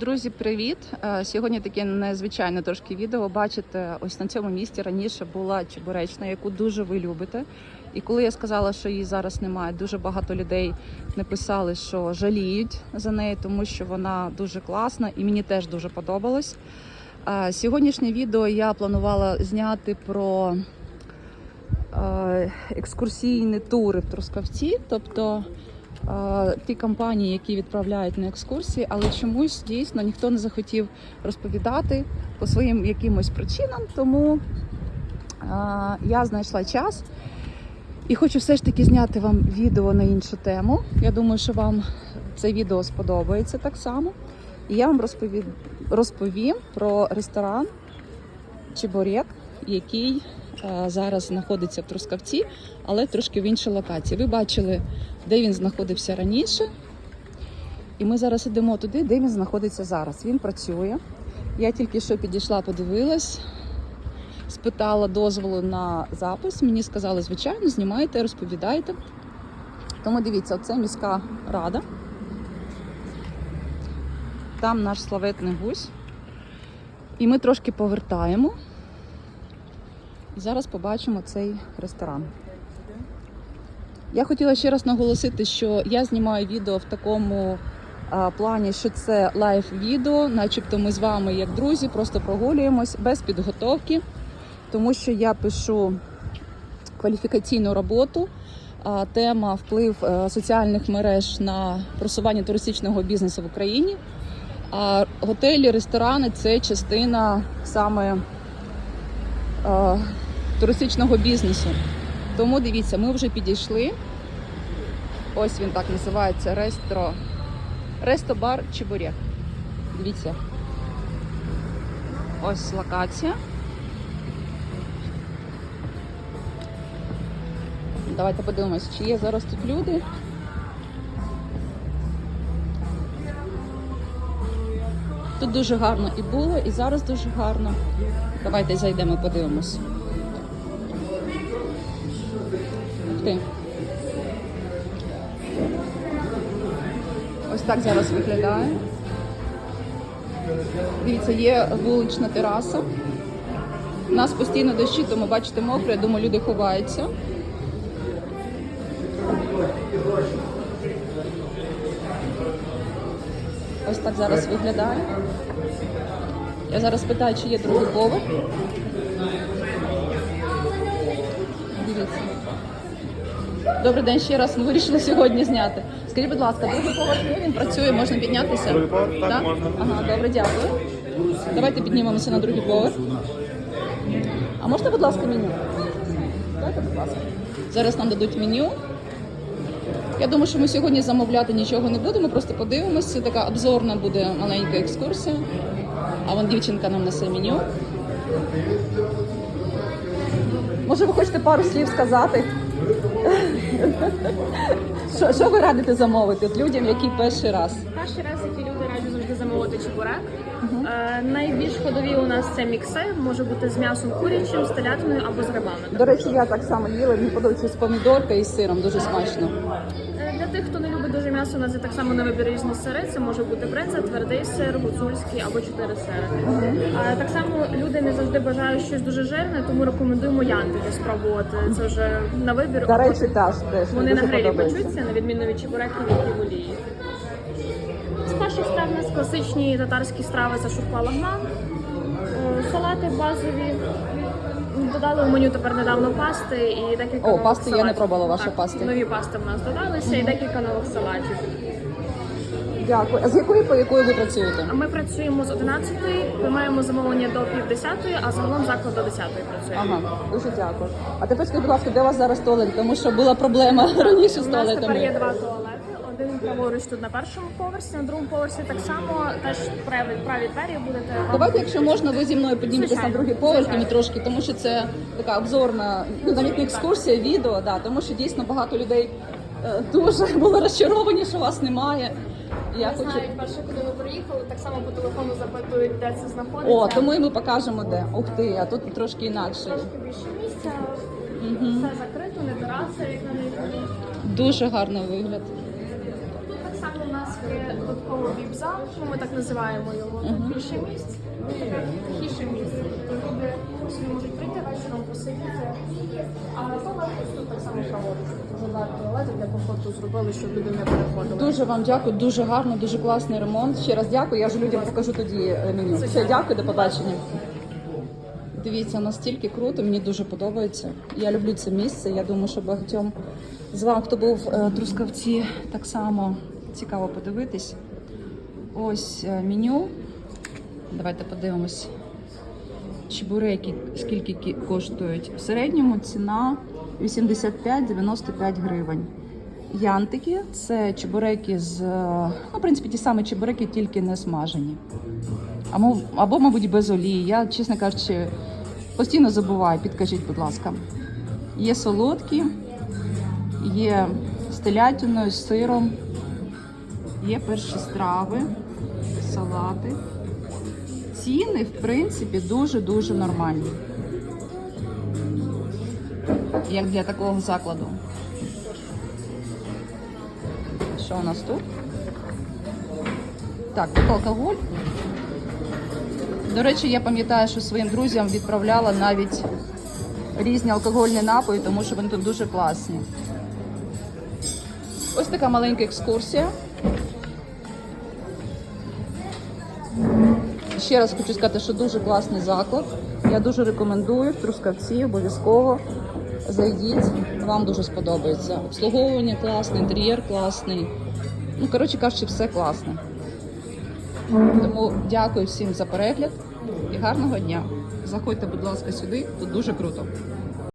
Друзі, привіт! Е, Сьогодні таке незвичайне трошки відео. Бачите, ось на цьому місці раніше була чебуречна, яку дуже ви любите. І коли я сказала, що її зараз немає, дуже багато людей написали, що жаліють за нею, тому що вона дуже класна і мені теж дуже подобалось. Е, Сьогоднішнє відео я планувала зняти про е, екскурсійні тури в Трускавці, тобто ті компанії, які відправляють на екскурсії, але чомусь дійсно ніхто не захотів розповідати по своїм якимось причинам. Тому я знайшла час і хочу все ж таки зняти вам відео на іншу тему. Я думаю, що вам це відео сподобається так само. І я вам розповім, розповім про ресторан Чебурек, який зараз знаходиться в Трускавці, але трошки в іншій локації. Ви бачили, де він знаходився раніше. І ми зараз йдемо туди, де він знаходиться зараз. Він працює. Я тільки що підійшла, подивилась, спитала дозволу на запис. Мені сказали, звичайно, знімайте, розповідайте. Тому дивіться, це міська рада. Там наш славетний гусь. І ми трошки повертаємо. І зараз побачимо цей ресторан. Я хотіла ще раз наголосити, що я знімаю відео в такому а, плані, що це лайв-відео, начебто ми з вами, як друзі, просто прогулюємось без підготовки, тому що я пишу кваліфікаційну роботу. А, Тема вплив е, соціальних мереж на просування туристичного бізнесу в Україні. А готелі, ресторани це частина саме е, туристичного бізнесу. Тому дивіться, ми вже підійшли. Ось він так називається Рестро. Рестобар Чебурек. Дивіться. Ось локація. Давайте подивимось, чи є зараз тут люди. Тут дуже гарно і було, і зараз дуже гарно. Давайте зайдемо, подивимось. Так зараз виглядає. Дивіться, є вулична тераса. У нас постійно дощі, тому бачите, мокре, я думаю, люди ховаються. Ось так зараз виглядає. Я зараз питаю, чи є другий поверх. Дивіться. Добрий день ще раз. Ми вирішили сьогодні зняти. Скажіть, будь ласка, другий поверх є, він працює, можна піднятися? Другий поверх? Так, можна. Ага, добре, дякую. Давайте піднімемося на другий поверх. А можна, будь ласка, меню? Дайте, будь ласка. Зараз нам дадуть меню. Я думаю, що ми сьогодні замовляти нічого не будемо, просто подивимося. Така обзорна буде маленька екскурсія. А вон дівчинка нам несе меню. Може, ви хочете пару слів сказати? Що, що ви радите замовити людям, які перший раз? Перший раз, які люди раді завжди замовити чебурек. Е, найбільш ходові у нас це мікси, може бути з м'ясом курячим, з телятиною або з грибами. До речі, я так само їла, мені подобається з помідорка і з сиром, дуже смачно. Е, Для тих, хто не любить дуже м'ясо, у нас є так само на вибір різні сири. Це може бути бринза, твердий сир, гуцульський або чотири сири. Е, Так само люди не завжди бажають щось дуже жирне, тому рекомендуємо янтики спробувати. Це вже на вибір. До речі, теж теж Вони на дуже грилі подобається. печуться, на відміну від чебуреків, які в олії. З перших страв у нас класичні татарські страви це шурпа лагман, е, салати базові. Додали в меню тепер недавно пасти і декілька О, пасти я не пробувала ваші Так, пасти. Нові пасти в нас додалися і декілька нових салатів. Дякую. А з якої по якої ви працюєте? А ми працюємо з 11-ї, приймаємо замовлення до пів 10-ї, а загалом заклад до 10-ї працює. Ага, дуже дякую. А тепер скажіть, будь ласка, де у вас зараз туалет? Тому що була проблема раніше з У нас тепер є два туалети. Один праворуч тут на першому поверсі, на другому поверсі так само теж праві, праві двері будете. Давайте, якщо можна, ви зі мною підніметесь на другий поверх звичайно. трошки, тому що це така обзорна, ну навіть не екскурсія, відео, да, тому що дійсно багато людей е, дуже були розчаровані, що вас немає. Я Не хочу. знають, перше, куди ви приїхали, так само по телефону запитують, де це знаходиться. О, тому і ми покажемо де. Ух ти, а тут трошки інакше. Трошки більше місця, все закрито, не тераса, як на них. Дуже гарний вигляд. Тут так само у нас Є додатково віп-зал, ну, ми так називаємо його. Більше місць, тихіше місце. Тобто люди собі можуть прийти вечором, посидіти. А туалет тут так само проводиться. Дуже багато туалетів для комфорту зробили, щоб люди не переходили. Дуже вам дякую, дуже гарно, дуже класний ремонт. Ще раз дякую. Я вже людям покажу тоді е, меню. Все, дякую, до побачення. Дивіться, настільки круто, мені дуже подобається. Я люблю це місце. Я думаю, що багатьом з вами, хто був е, в Трускавці, так само цікаво подивитись. Ось е, меню. Давайте подивимось. Чебуреки скільки коштують. В середньому ціна 85-95 гривень. Янтики це чебуреки з, е, ну, в принципі, ті самі чебуреки, тільки не смажені. Або, або, мабуть, без олії. Я, чесно кажучи, постійно забуваю, підкажіть, будь ласка. Є солодкі, є з телятиною, з сиром, є перші страви, салати. Ціни, в принципі, дуже-дуже нормальні. Як для такого закладу. Що у нас тут? Так, тут алкоголь. До речі, я пам'ятаю, що своїм друзям відправляла навіть різні алкогольні напої, тому що вони тут дуже класні. Ось така маленька екскурсія. Ще раз хочу сказати, що дуже класний заклад. Я дуже рекомендую в Трускавці, обов'язково зайдіть, вам дуже сподобається. Обслуговування класне, інтер'єр класний. Ну, коротше кажучи, все класне. Тому дякую всім за перегляд і гарного дня. Заходьте, будь ласка, сюди, тут дуже круто.